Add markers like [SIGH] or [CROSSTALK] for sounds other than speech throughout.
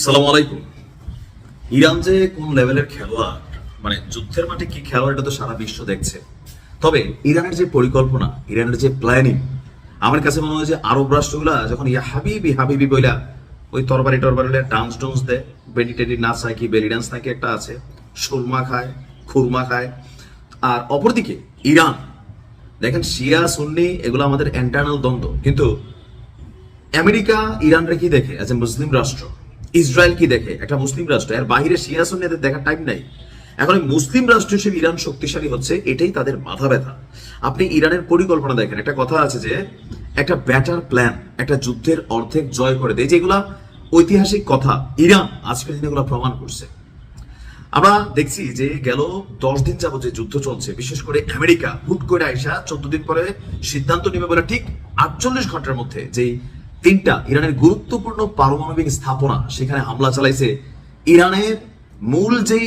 আসসালামু আলাইকুম। ইরান যে কোন লেভেলের খেলোয়াড় মানে যুদ্ধের মাঠে কি খেলোয়াড়, এটা তো সারা বিশ্ব দেখছে। তবে ইরানের যে পরিকল্পনা, ইরানের যে প্ল্যানিং আমার কাছে মনে হয় যে আরব রাষ্ট্রগুলা যখন ইয়া হাবিবি হাবিবি বইলা ওই তরবারি টরবারি ডান্স ডুন্স দেয়, বেডি টেডি নাচ হয় কি বেলি ডান্স নাকি একটা আছে, সুরমা খায়, খুরমা খায়। আর অপরদিকে ইরান, দেখেন শিয়া, সুন্নি, এগুলো আমাদের ইন্টারনাল দ্বন্দ্ব। কিন্তু আমেরিকা, ইরানরে কি দেখে? অ্যাজ এ মুসলিম রাষ্ট্র ইসরায়েল কি দেখে? একটা মুসলিম রাষ্ট্র, এর বাইরে শিয়া সুন্নিদের দেখার টাইম নাই। এখন মুসলিম রাষ্ট্র হিসেবে ইরান শক্তিশালী হচ্ছে, এটাই তাদের মাথা ব্যথা। আপনি ইরানের পরিকল্পনা দেখেন, একটা কথা আছে যে, একটা ব্যাটার প্ল্যান একটা যুদ্ধের অর্ধেক জয় করে দেয়, যেগুলা ঐতিহাসিক কথা। ইরান আজকের দিনে এগুলো প্রমাণ করছে। আমরা দেখছি যে গেল দশ দিন যাবত যে যুদ্ধ চলছে, বিশেষ করে আমেরিকা, হুট করে আইসা চোদ্দ দিন পরে সিদ্ধান্ত নেবে বলে ঠিক আটচল্লিশ ঘণ্টার মধ্যে যে তিনটা ইরানের গুরুত্বপূর্ণ পারমাণবিক স্থাপনা সেখানে হামলা চালাইছে ইরানের মূল যেই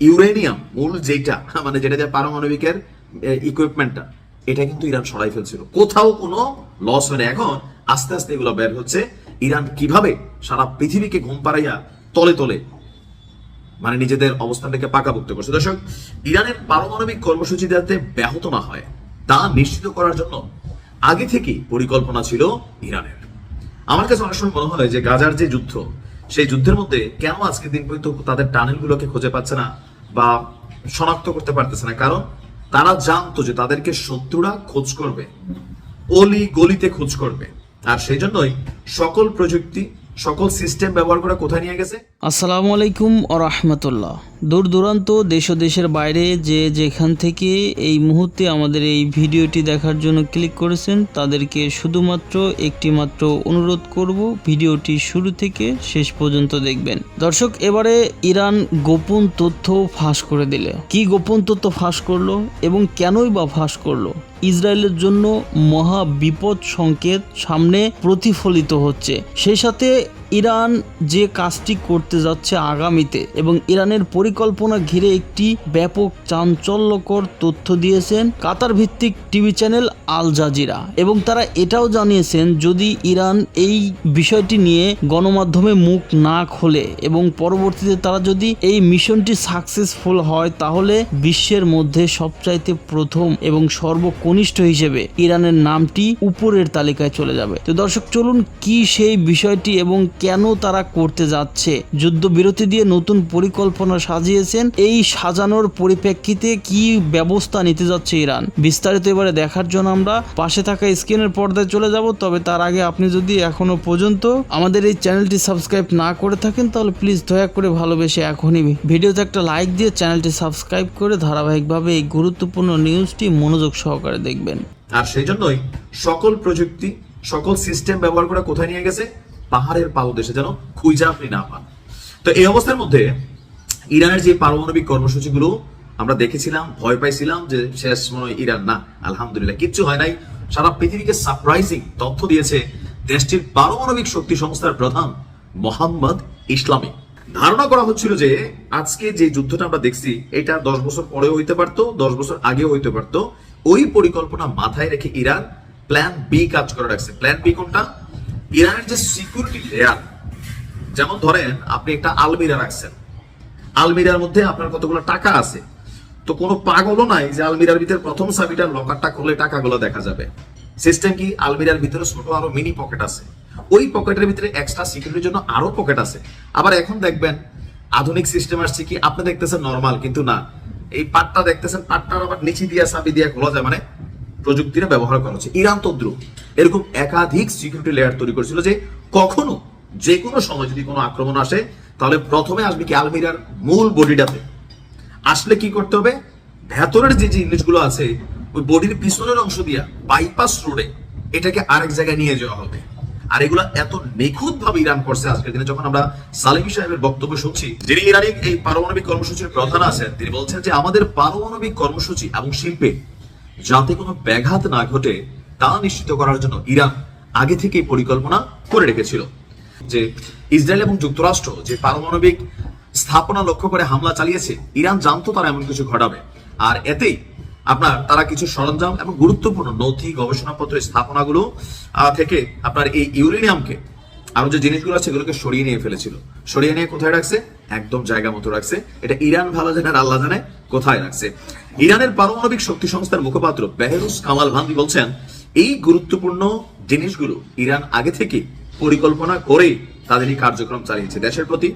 ইউরেনিয়াম, মূল যেটা [LAUGHS] মানে যেটা দিয়ে পারমাণবিকের ইকুইপমেন্টটা এটা কিন্তু ইরান সরাই ফেলছিল। কোথাও কোনো লস হয় না এখন আস্তে আস্তে এগুলো বের হচ্ছে। ইরান কীভাবে সারা পৃথিবীকে ঘুম পাড়াইয়া তলে তলে মানে নিজেদের অবস্থানটাকে পাকাভুক্ত করছে। দর্শক, ইরানের পারমাণবিক কর্মসূচি যাতে ব্যাহত না হয়, তা নিশ্চিত করার জন্য আগে থেকেই পরিকল্পনা ছিল ইরানের। আমার কাছে অনেক সময় মনে হয় যে গাজার যে যুদ্ধ, সেই যুদ্ধের মধ্যে কেন আজকে দিন পর্যন্ত তাদের টানেলগুলোকে খুঁজে পাচ্ছে না বা শনাক্ত করতে পারতেছে না? কারণ তারা জানতো যে তাদেরকে শত্রুরা খোঁজ করবে, অলি গলিতে খোঁজ করবে। আর সেই জন্যই সকল প্রযুক্তি সকল সিস্টেম ব্যবহার করে কোথায় নিয়ে গেছে? আসসালামু আলাইকুম রহমতুল্লাহ। দূর দূরান্ত, দেশ দেশের বাইরে যে যেখান থেকে এই মুহূর্তে আমাদের এই ভিডিওটি দেখার জন্য ক্লিক করেছেন, তাদেরকে শুধুমাত্র একটি মাত্র অনুরোধ করব ভিডিওটি শুরু থেকে শেষ পর্যন্ত দেখবেন। দর্শক, এবারে ইরান গোপন তথ্য ফাঁস করে দিলে। কি গোপন তথ্য ফাঁস করল এবং কেনই বা ফাঁস করল? ইসরায়েলের জন্য মহা বিপদ সংকেত সামনে প্রতিফলিত হচ্ছে। সেই সাথে ইরান যে কাজটি করতে যাচ্ছে আগামীতে এবং ইরানের পরিকল্পনা ঘিরে একটি ব্যাপক চাঞ্চল্যকর তথ্য দিয়েছেন কাতার ভিত্তিক টিভি চ্যানেল আল জাজিরা এবং তারা এটাও জানিয়েছেন, যদি ইরান এই বিষয়টি নিয়ে গণমাধ্যমে মুখ না খোলে এবং পরবর্তীতে তারা যদি এই মিশনটি সাকসেসফুল হয়, তাহলে বিশ্বের মধ্যে সবচাইতে প্রথম এবং সর্বকনিষ্ঠ হিসেবে ইরানের নামটি উপরের তালিকায় চলে যাবে। তো দর্শক, চলুন কি সেই বিষয়টি এবং কেন তারা করতে যাচ্ছে? যুদ্ধবিরতি দিয়ে নতুন পরিকল্পনা সাজিয়েছেন। এই সাজানোর পরিপ্রেক্ষিতে কি ব্যবস্থা নিতে যাচ্ছে ইরান? বিস্তারিত এবারে দেখার জন্য আমরা পাশে থাকা স্ক্রিনের পর্দায় চলে যাব। তবে তার আগে আপনি যদি এখনও পর্যন্ত আমাদের এই চ্যানেলটি সাবস্ক্রাইব না করে থাকেন, তাহলে প্লিজ দয়া করে ভালোবেসে এখনই ভিডিওতে একটা লাইক দিয়ে চ্যানেলটি সাবস্ক্রাইব করে ধারাবাহিকভাবে এই গুরুত্বপূর্ণ নিউজটি মনোযোগ সহকারে দেখবেন। আর সেই জন্যই সকল প্রযুক্তি, সকল সিস্টেম ব্যবহার করে কোথায় নিয়ে গেছে? পাহাড়ের পাদদেশে যেন খুঁজা আপনি না পান। তো এই অবস্থার মধ্যে ইরানের যে পারমাণবিক কর্মসূচিগুলো আমরা দেখেছিলাম, ভয় পাইছিলাম যে শেষ মনে ইরান, না, আলহামদুলিল্লাহ, কিচ্ছু হয় নাই। সারা পৃথিবীকে সারপ্রাইজিং তথ্য দিয়েছে দেশটির পারমাণবিক শক্তি সংস্থার প্রধান মোহাম্মদ ইসলামী। ধারণা করা হচ্ছিল যে আজকে যে যুদ্ধটা আমরা দেখছি, এটা দশ বছর পরেও হইতে পারতো, দশ বছর আগেও হইতে পারতো। ওই পরিকল্পনা মাথায় রেখে ইরান প্ল্যান বি কাজ করে রাখছে। প্ল্যান বি কোনটা? ইরানের যে সিকিউরিটি লেয়ার যেমন ধরেন আপনি একটা আলমিরা রাখছেন। আলমিরার মধ্যে আপনার কতগুলো টাকা আছে? তো কোনো পাগলও নাই যে আলমিরার ভিতরে প্রথম চাবিটার লকারটা খুলে টাকাগুলো দেখা যাবে। সিস্টেম কি আলমিরার ভিতরে ছোট আরও মিনি পকেট আছে। ওই পকেটের ভিতরে এক্সট্রা সিকিউরিটির জন্য আরও পকেট আছে। আবার এখন দেখবেন আধুনিক সিস্টেম আসছে কি, আপনি দেখতেছেন নর্মাল কিন্তু না। এই পাটটা দেখতেছেন, পাটটার আবার নিচে দিয়া চাবি দিয়ে খোলা যায়। মানে প্রযুক্তির ব্যবহার করা হচ্ছে। ইরান তদ্রু এরকম একাধিক সিকিউরিটি লেয়ার তৈরি করেছিল যে কখনো যে কোনো সময় যদি কোনো আক্রমণ আসে, তাহলে প্রথমে আসবে কি আলমিরার মূল বডিটাতে। আসলে কি করতে হবে? ভেতরের যে যে জিনিসগুলো আছে, ওই বডির পিছনের অংশ দিয়া বাইপাস রোডে এটাকে আরেক জায়গায় নিয়ে যাওয়া হবে। আর এগুলো এত নিখুঁত ভাবে ইরান করছে আজকের দিনে, যখন আমরা সালেমি সাহেবের বক্তব্য শুনছি, যিনি ইরানি এই পারমাণবিক কর্মসূচির প্রধান আছেন, তিনি বলছেন যে আমাদের পারমাণবিক কর্মসূচি এবং শিল্পে যাতে কোনো ব্যাঘাত না ঘটে তা নিশ্চিত করার জন্য ইরান আগে থেকেই পরিকল্পনা করে রেখেছিল যে ইসরায়েল এবং যুক্তরাষ্ট্র যে পারমাণবিক স্থাপনা লক্ষ্য করে হামলা চালিয়েছে, ইরান জানতো তারা এমন কিছু ঘটাবে। আর এতেই আপনার তারা কিছু সরঞ্জাম এবং গুরুত্বপূর্ণ নথি গবেষণাপত্র স্থাপনাগুলো থেকে আপনার এই ইউরেনিয়ামকে আরও যে জিনিসগুলো আছে সেগুলোকে সরিয়ে নিয়ে ফেলেছিল। সরিয়ে নিয়ে কোথায় রাখছে? একদম জায়গা মতো রাখছে। এটা ইরান ভালো জানে আল্লাহ জানে কোথায় রাখছে। ইরানের পারমাণবিক শক্তি সংস্থার মুখপাত্র বেহরুস কামাল ভান্দি বলছেন, এই গুরুত্বপূর্ণ জিনিসগুলো ইরান আগে থেকে পরিকল্পনা করেই তাদের এই কার্যক্রম চালিয়েছে। দেশের প্রতি,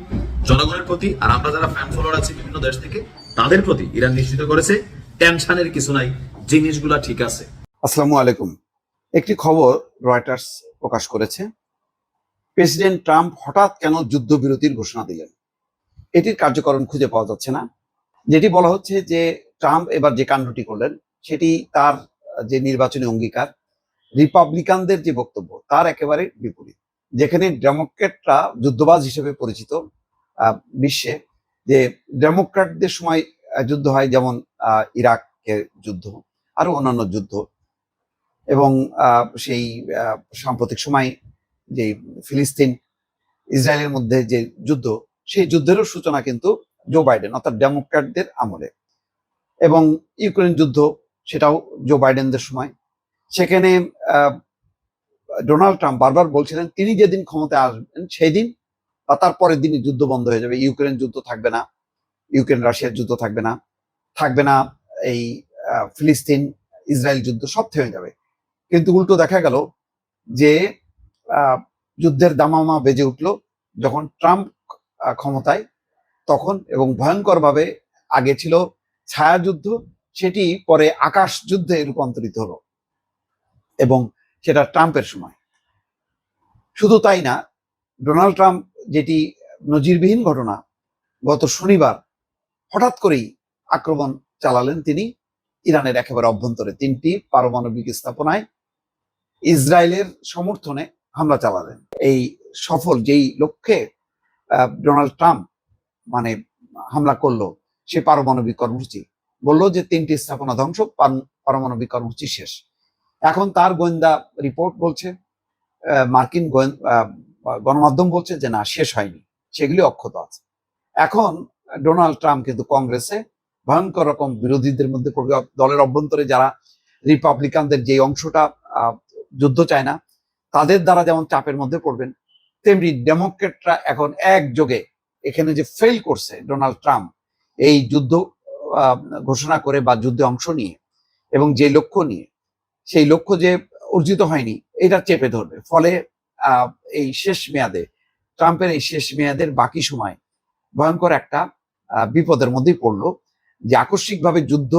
জনগণের প্রতি, আর আমরা যারা ফ্যান ফলোয়ার আছি বিভিন্ন দেশ থেকে, তাদের প্রতি ইরান নিশ্চিত করেছে টেনশনের কিছু নাই, জিনিসগুলা ঠিক আছে। আসসালামু আলাইকুম। একটি খবর রয়টার্স প্রকাশ করেছে। প্রেসিডেন্ট ট্রাম্প হঠাৎ কেন যুদ্ধবিরতির ঘোষণা দিলেন? এটির কার্যকরণ খুঁজে পাওয়া যাচ্ছে না। যেটি বলা হচ্ছে যে ট্রাম্প এবার যে কাণ্ডটি করলেন, সেটি তার যে নির্বাচনী অঙ্গীকার, রিপাবলিকানদের যে বক্তব্য, তার একেবারে বিপরীত। যেখানে ডেমোক্রেটরা যুদ্ধবাজ হিসেবে পরিচিত বিশ্বে, যে ডেমোক্র্যাটদের সময় যুদ্ধ হয় যেমন ইরাকের যুদ্ধ আরও অন্যান্য যুদ্ধ, এবং সেই সাম্প্রতিক সময় যে ফিলিস্তিন, ইসরায়েলের মধ্যে যে যুদ্ধ, সেই যুদ্ধেরও সূচনা কিন্তু জো বাইডেন অর্থাৎ ডেমোক্র্যাটদের আমলে। এবং ইউক্রেন যুদ্ধ, সেটাও জো বাইডেনদের সময়। সেখানে ডোনাল্ড ট্রাম্প বারবার বলছিলেন, তিনি যেদিন ক্ষমতায় আসবেন সেই দিন বা তার পরের দিনই যুদ্ধ বন্ধ হয়ে যাবে। ইউক্রেন যুদ্ধ থাকবে না ইউক্রেন রাশিয়ার যুদ্ধ থাকবে না থাকবে না এই ফিলিস্তিন, ইসরায়েল যুদ্ধ সব থেমে যাবে। কিন্তু উল্টো দেখা গেল যে যুদ্ধের দামামা বেজে উঠল যখন ট্রাম্প ক্ষমতায়। তখন এবং ভয়ঙ্করভাবে আগে ছিল ছায়াযুদ্ধ, সেটি পরে আকাশ যুদ্ধে রূপান্তরিত হলো এবং সেটা ট্রাম্পের সময়। শুধু তাই না, ডোনাল্ড ট্রাম্প যেটি নজিরবিহীন ঘটনা, গত শনিবার হঠাৎ করেই আক্রমণ চালালেন তিনি ইরানের একেবারে অভ্যন্তরে তিনটি পারমাণবিক স্থাপনায়। ইসরায়েলের সমর্থনে হামলা চালালেন। এই সফল যেই লক্ষ্যে ডোনাল্ড ট্রাম্প মানে হামলা করল, সে পারমাণবিক কর্মসূচি। বলল যে তিনটি স্থাপনা ধ্বংস পারমাণবিক কর্মসূচি শেষ। এখন তার গোয়েন্দা রিপোর্ট বলছে মার্কিন গণমাধ্যম বলছে যে না, শেষ হয়নি। সেগুলি অক্ষত আছে। এখন ডোনাল্ড ট্রাম্প কিন্তু কংগ্রেসে ভয়ঙ্কর রকম বিরোধীদের মধ্যে দলের অভ্যন্তরে যারা রিপাবলিকানদের যে অংশটা যুদ্ধ চায় না তাদের দ্বারা যেমন চাপের মধ্যে পড়বেন, তেমনি ডেমোক্রেটরা এখন একযোগে এখানে যে ফেল করছে ডোনাল্ড ট্রাম্প, এই যুদ্ধ ঘোষণা করে বা যুদ্ধে অংশ নিয়ে এবং যে লক্ষ্য নিয়ে, সেই লক্ষ্য যে অর্জিত হয়নি, এটা চেপে ধরবে। ফলে এই শেষ মেয়াদে, ট্রাম্পের এই শেষ মেয়াদের বাকি সময় ভয়ঙ্কর একটা বিপদের মধ্যেই পড়ল যে আকস্মিকভাবে যুদ্ধ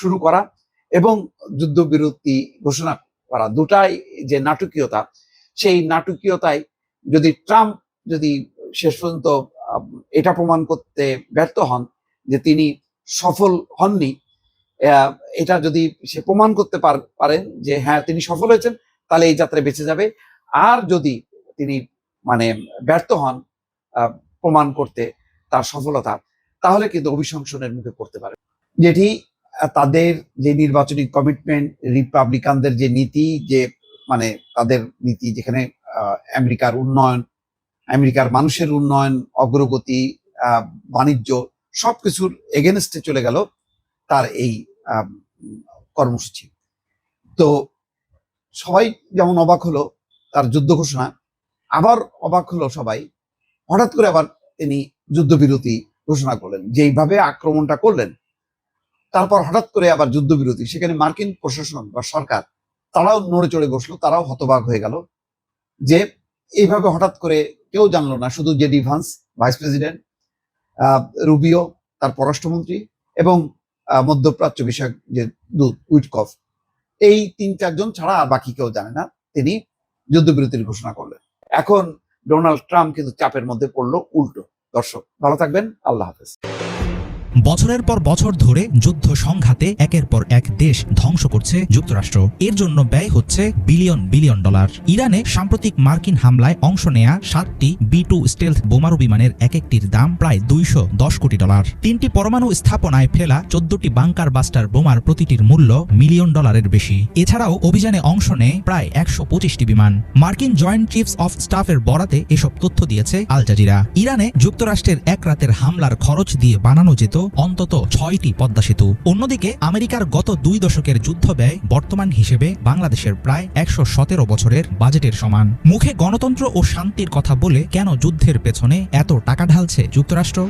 শুরু করা এবং যুদ্ধবিরতি ঘোষণা করা দুটাই যে নাটকীয়তা, সেই নাটকীয়তায় যদি ট্রাম্প যদি শেষ পর্যন্ত এটা প্রমাণ করতে ব্যর্থ হন যে তিনি সফল হননি এটা যদি সে প্রমাণ করতে পার- পারেন যে হ্যাঁ তিনি সফল হয়েছেন, তাহলে এই যাত্রায় বেঁচে যাবে। আর যদি তিনি মানে ব্যর্থ হন প্রমাণ করতে তার সফলতা, তাহলে কিন্তু অভিশংসনের মুখে পড়তে পারে। যেটি তাদের যে নির্বাচনী কমিটমেন্ট রিপাবলিকানদের যে নীতি, যে মানে তাদের নীতি যেখানে আমেরিকার উন্নয়ন, আমেরিকার মানুষের উন্নয়ন, অগ্রগতি বাণিজ্য সবকিছুর এগেনস্টে চলে গেল তার এই কর্মসূচি। তো সবাই যেমন অবাক হলো তার যুদ্ধ ঘোষণা, আবার অবাক হলো সবাই, হঠাৎ করে আবার তিনি যুদ্ধবিরতি ঘোষণা করলেন, যেইভাবে আক্রমণটা করলেন তারপর হঠাৎ করে আবার যুদ্ধবিরতি, সেখানে মার্কিন প্রশাসন বা সরকার, তারাও নড়ে চড়ে বসল, তারাও হতবাক হয়ে গেল যে এইভাবে হঠাৎ করে কেউ জানলো না, শুধু JD Vance, vice president Rubio, তার পররাষ্ট্রমন্ত্রী এবং মধ্যপ্রাচ্য বিষয়ক যে দূত, উইটকফ। এই তিন চারজন ছাড়া আর বাকি কেউ জানে না, তিনি যুদ্ধবিরতির ঘোষণা করলেন। এখন ডোনাল্ড ট্রাম্প কিন্তু চাপের মধ্যে পড়ল, উল্টো। দর্শক, ভালো থাকবেন, আল্লাহ হাফেজ। বছরের পর বছর ধরে যুদ্ধ সংঘাতে একের পর এক দেশ ধ্বংস করছে যুক্তরাষ্ট্র। এর জন্য ব্যয় হচ্ছে বিলিয়ন বিলিয়ন ডলার। ইরানে সাম্প্রতিক মার্কিন হামলায় অংশ নেয়া সাতটি বি টু স্টেলথ বোমারু বিমানের এক একটির দাম প্রায় দুইশো দশ কোটি ডলার। তিনটি পরমাণু স্থাপনায় ফেলা চোদ্দটি বাংকার বাস্টার বোমার প্রতিটির মূল্য মিলিয়ন ডলারের বেশি। এছাড়াও অভিযানে অংশ নেয় প্রায় একশো পঁচিশটি বিমান। মার্কিন জয়েন্ট চিফস অফ স্টাফের বরাতে এসব তথ্য দিয়েছে আল জাজিরা। ইরানে যুক্তরাষ্ট্রের এক রাতের হামলার খরচ দিয়ে বানানো যেত অন্তত ছয়টি পদ্মা সেতু। অন্যদিকে আমেরিকার গত দুই দশকের যুদ্ধ ব্যয় বর্তমান হিসেবে বাংলাদেশের প্রায় একশো সতেরো বছরের বাজেটের সমান। মুখে গণতন্ত্র ও শান্তির কথা বলে কেন যুদ্ধের পেছনে এত টাকা ঢালছে যুক্তরাষ্ট্র?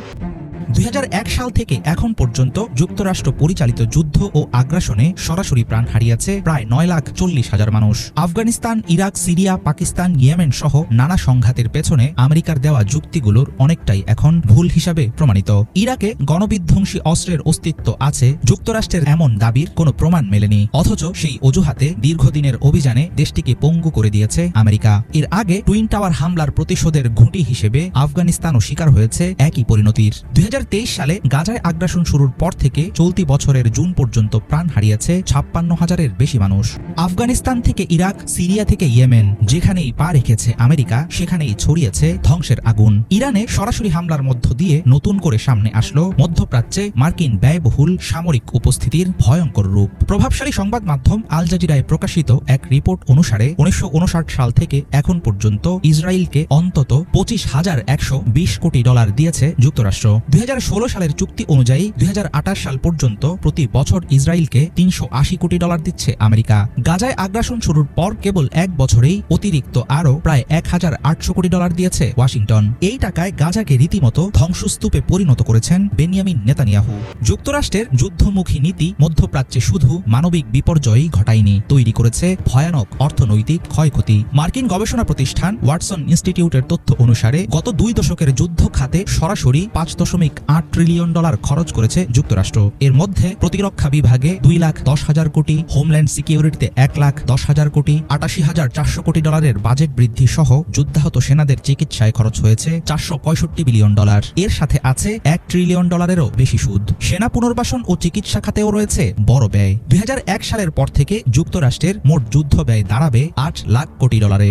দুই হাজার এক সাল থেকে এখন পর্যন্ত যুক্তরাষ্ট্র পরিচালিত যুদ্ধ ও আগ্রাসনে সরাসরি প্রাণ হারিয়েছে প্রায় নয় লাখ চল্লিশ হাজার মানুষ। Afghanistan, Iraq, Syria, Pakistan, Yemen সহ নানা সংঘাতের পেছনে আমেরিকার দেওয়া যুক্তিগুলোর অনেকটাই এখন ভুল হিসাবে প্রমাণিত। ইরাকে গণবিধ্বংসী অস্ত্রের অস্তিত্ব আছে, যুক্তরাষ্ট্রের এমন দাবির কোনো প্রমাণ মেলেনি। অথচ সেই অজুহাতে দীর্ঘদিনের অভিযানে দেশটিকে পঙ্গু করে দিয়েছে আমেরিকা। এর আগে টুইন টাওয়ার হামলার প্রতিশোধের ঘুঁটি হিসেবে আফগানিস্তানও শিকার হয়েছে একই পরিণতির। দুই সালে গাজায় আগ্রাসন শুরুর পর থেকে চলতি বছরের জুন পর্যন্ত প্রাণ হারিয়েছে ছাপ্পান্ন হাজারের বেশি মানুষ। আফগানিস্তান থেকে ইরাক, সিরিয়া থেকে ইয়েমেন, যেখানেই পা রেখেছে আমেরিকা, সেখানেই ছড়িয়েছে ধ্বংসের আগুন। ইরানে সরাসরি হামলার মধ্য দিয়ে নতুন করে সামনে আসলো মধ্যপ্রাচ্যে মার্কিন ব্যয়বহুল সামরিক উপস্থিতির ভয়ঙ্কর রূপ। প্রভাবশালী সংবাদ মাধ্যম আল জাজিরায় প্রকাশিত এক রিপোর্ট অনুসারে উনিশশো উনষাট সাল থেকে এখন পর্যন্ত ইসরায়েলকে অন্তত পঁচিশ হাজার একশো কোটি ডলার দিয়েছে যুক্তরাষ্ট্র। দুই সালের চুক্তি অনুযায়ী দু হাজার আঠাশ সাল পর্যন্ত প্রতি বছর ইসরায়েলকে তিনশো আশি কোটি ডলার দিচ্ছে আমেরিকা। গাজায় আগ্রাসন শুরুর পর কেবল এক বছরেই অতিরিক্ত আরও প্রায় এক হাজার আটশো কোটি ডলার দিয়েছে ওয়াশিংটন। এই টাকায় গাজাকে রীতিমতো ধ্বংসস্তূপে পরিণত করেছেন বেনিয়ামিন নেতানিয়াহু। যুক্তরাষ্ট্রের যুদ্ধমুখী নীতি মধ্যপ্রাচ্যে শুধু মানবিক বিপর্যয়ই ঘটায়নি, তৈরি করেছে ভয়ানক অর্থনৈতিক ক্ষয়ক্ষতি। মার্কিন গবেষণা প্রতিষ্ঠান ওয়াটসন ইনস্টিটিউটের তথ্য অনুসারে গত দুই দশকের যুদ্ধ খাতে সরাসরি পাঁচ দশমিক আট ট্রিলিয়ন ডলার খরচ করেছে যুক্তরাষ্ট্র। এর মধ্যে প্রতিরক্ষা বিভাগে দুই লাখ দশ হাজার কোটি হোমল্যান্ড সিকিউরিটিতে এক লাখ দশ হাজার কোটি, আটাশি হাজার চারশো কোটি ডলারের বাজেট বৃদ্ধি সহ যুদ্ধাহত সেনাদের চিকিৎসায় খরচ হয়েছে চারশো পঁয়ষট্টি বিলিয়ন ডলার এর সাথে আছে এক ট্রিলিয়ন ডলারেরও বেশি সুদ। সেনা পুনর্বাসন ও চিকিৎসা খাতেও রয়েছে বড় ব্যয়। দুই হাজার এক সালের পর থেকে যুক্তরাষ্ট্রের মোট যুদ্ধ ব্যয় দাঁড়াবে আট লাখ কোটি ডলারে